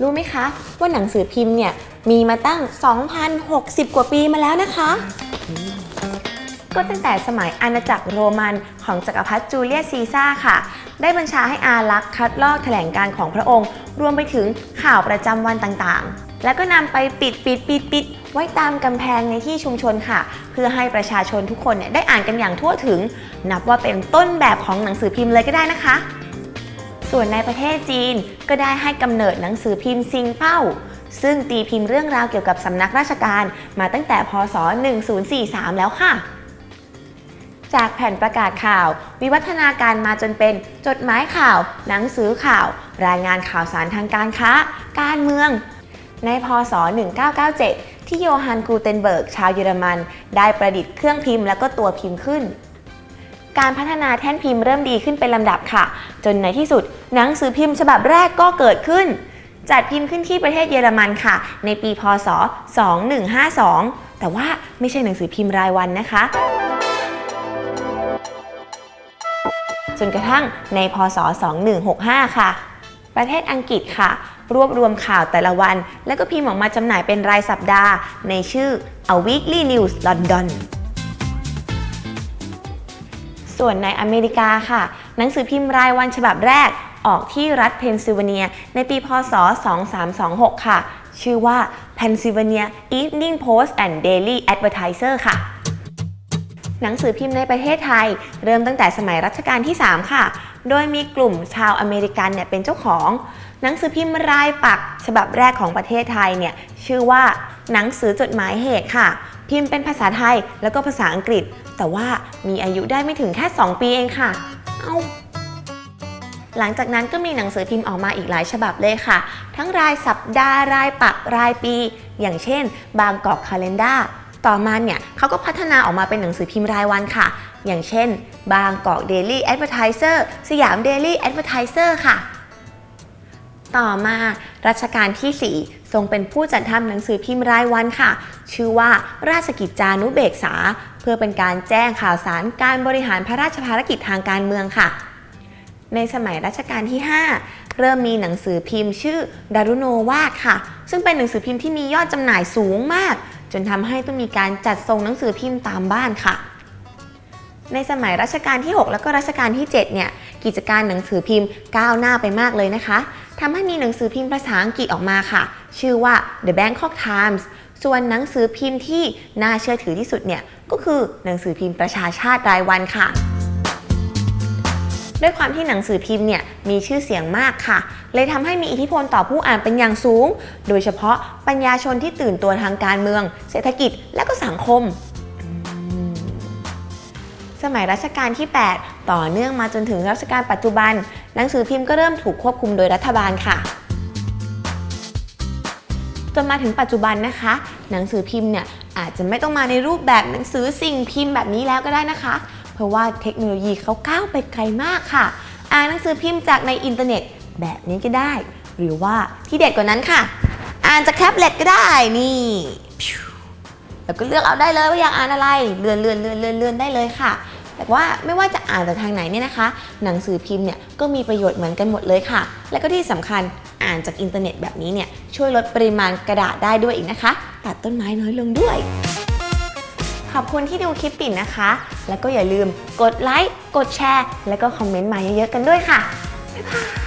รู้ไหมคะว่าหนังสือพิมพ์เนี่ยมีมาตั้ง 2,060 กว่าปีมาแล้วนะคะ ก็ตั้งแต่สมัยอาณาจักรโรมันของจักรพรรดิจูเลียสซีซ่าค่ะ ได้บัญชาให้อารักษ์คัดลอกแถลงการของพระองค์ รวมไปถึงข่าวประจำวันต่างๆ แล้วก็นำไปปิดปิดปิดปิดไว้ตามกำแพงในที่ชุมชนค่ะ เพื่อให้ประชาชนทุกคนเนี่ยได้อ่านกันอย่างทั่วถึง นับว่าเป็นต้นแบบของหนังสือพิมพ์เลยก็ได้นะคะ ส่วนในประเทศจีนก็ได้ให้กำเนิดหนังสือพิมพ์ซิงเป้า ซึ่งตีพิมพ์เรื่องราวเกี่ยวกับสำนักราชการมาตั้งแต่พศ 1043 แล้วค่ะ จากแผ่นประกาศข่าว วิวัฒนาการมาจนเป็นจดหมายข่าว หนังสือข่าว รายงานข่าวสารทางการค้า การเมือง ในพศ 1997 ที่โยฮันกูเทนเบิร์กชาวเยอรมัน ได้ประดิษฐ์เครื่องพิมพ์และก็ตัวพิมพ์ขึ้น การพัฒนาแท่นพิมพ์เริ่มดีขึ้นเป็นลำดับค่ะ จนในที่สุดหนังสือพิมพ์ฉบับแรกก็เกิดขึ้น จัดพิมพ์ขึ้นที่ประเทศเยอรมันค่ะ ในปีพศ 2152 แต่ว่าไม่ใช่หนังสือพิมพ์รายวันนะคะจนกระทั่งในพศ 2165 ค่ะ ประเทศอังกฤษค่ะ รวบรวมข่าวแต่ละวัน แล้วก็พิมพ์ออกมาจำหน่ายเป็นรายสัปดาห์ ในชื่อ A Weekly News London ส่วนในอเมริกาค่ะ หนังสือพิมพ์รายวันฉบับแรกออกที่รัฐเพนซิลเวเนีย ในปีพศ 2326 ค่ะ ชื่อว่า Pennsylvania Evening Post and Daily Advertiser ค่ะ หนังสือพิมพ์ในประเทศไทย เริ่มตั้งแต่สมัยรัชกาลที่ 3 ค่ะ โดยมีกลุ่มชาวอเมริกันเนี่ยเป็นเจ้าของ หนังสือพิมพ์รายปัก ฉบับแรกของประเทศไทยเนี่ยชื่อว่าหนังสือจดหมายเหตุค่ะ พิมพ์เป็นภาษาไทยแล้วก็ภาษาอังกฤษ แต่ว่ามีอายุได้ไม่ถึงแค่ 2 ปีเองค่ะ เอาหลังจากนั้นก็มีหนังสือพิมพ์ออกมาอีกหลายฉบับเลยค่ะ ทั้งรายสัปดาห์รายปักรายปี อย่างเช่น บางกอกคาล endar ต่อมาเนี่ยเขาก็พัฒนาออกมาเป็นหนังสือพิมพ์รายวันค่ะ อย่างเช่น บางกอก Daily Advertiser สยาม Daily Advertiser ค่ะ ต่อมารัชกาลที่ 4ทรงเป็นผู้จัดทำหนังสือพิมพ์รายวันค่ะ ชื่อว่าราชกิจจานุเบกษา เพื่อเป็นการแจ้งข่าวสารการบริหารพระราชภารกิจทางการเมืองค่ะ ในสมัยรัชกาลที่ 5 เริ่มมีหนังสือพิมพ์ชื่อดารุโนวาดค่ะ ซึ่งเป็นหนังสือพิมพ์ที่มียอดจำหน่ายสูงมาก จนทำให้ต้องมีการจัดส่งหนังสือพิมพ์ตามบ้านค่ะในสมัยรัชกาลที่ 6 แล้วก็รัชกาลที่ 7 เนี่ย กิจการหนังสือพิมพ์ก้าวหน้าไปมากเลยนะคะ ทำให้มีหนังสือพิมพ์ภาษาอังกฤษออกมาค่ะ ชื่อว่า The Bangkok Times ส่วนหนังสือพิมพ์ที่น่าเชื่อถือที่สุดเนี่ยก็คือหนังสือพิมพ์ประชาชาติรายวันค่ะด้วยความที่หนังสือพิมพ์เนี่ยมีชื่อเสียงมากค่ะ เลยทำให้มีอิทธิพลต่อผู้อ่านเป็นอย่างสูง โดยเฉพาะปัญญาชนที่ตื่นตัวทางการเมือง เศรษฐกิจและก็สังคม สมัยรัชกาลที่ 8 ต่อเนื่องมาจนถึงรัชกาลปัจจุบัน หนังสือพิมพ์ก็เริ่มถูกควบคุมโดยรัฐบาลค่ะจนมาถึงปัจจุบันนะคะ หนังสือพิมพ์เนี่ยอาจจะไม่ต้องมาในรูปแบบหนังสือสิ่งพิมพ์แบบนี้แล้วก็ได้นะคะ เพราะว่าเทคโนโลยีเขาก้าวไปไกลมากค่ะ อ่านหนังสือพิมพ์จากในอินเทอร์เน็ตแบบนี้ก็ได้ หรือว่าที่เด็ดกว่านั้นค่ะ อ่านจากแท็บเล็ตก็ได้นี่แล้วก็เลือกเอาได้เลยว่าอยากอ่านอะไรเลื่อนเลื่อนเลื่อนเลื่อนเลื่อนได้เลยค่ะ แต่ว่าไม่ว่าจะอ่านจากทางไหนเนี่ยนะคะ หนังสือพิมพ์เนี่ยก็มีประโยชน์เหมือนกันหมดเลยค่ะ และก็ที่สำคัญอ่านจากอินเทอร์เน็ตแบบนี้เนี่ยช่วยลดปริมาณกระดาษได้ด้วยอีกนะคะ ตัดต้นไม้น้อยลงด้วย ขอบคุณที่ดูคลิปปิ่นนะคะ แล้วก็อย่าลืมกดไลค์กดแชร์ แล้วก็คอมเมนต์มาเยอะๆกันด้วยค่ะบ๊ายบาย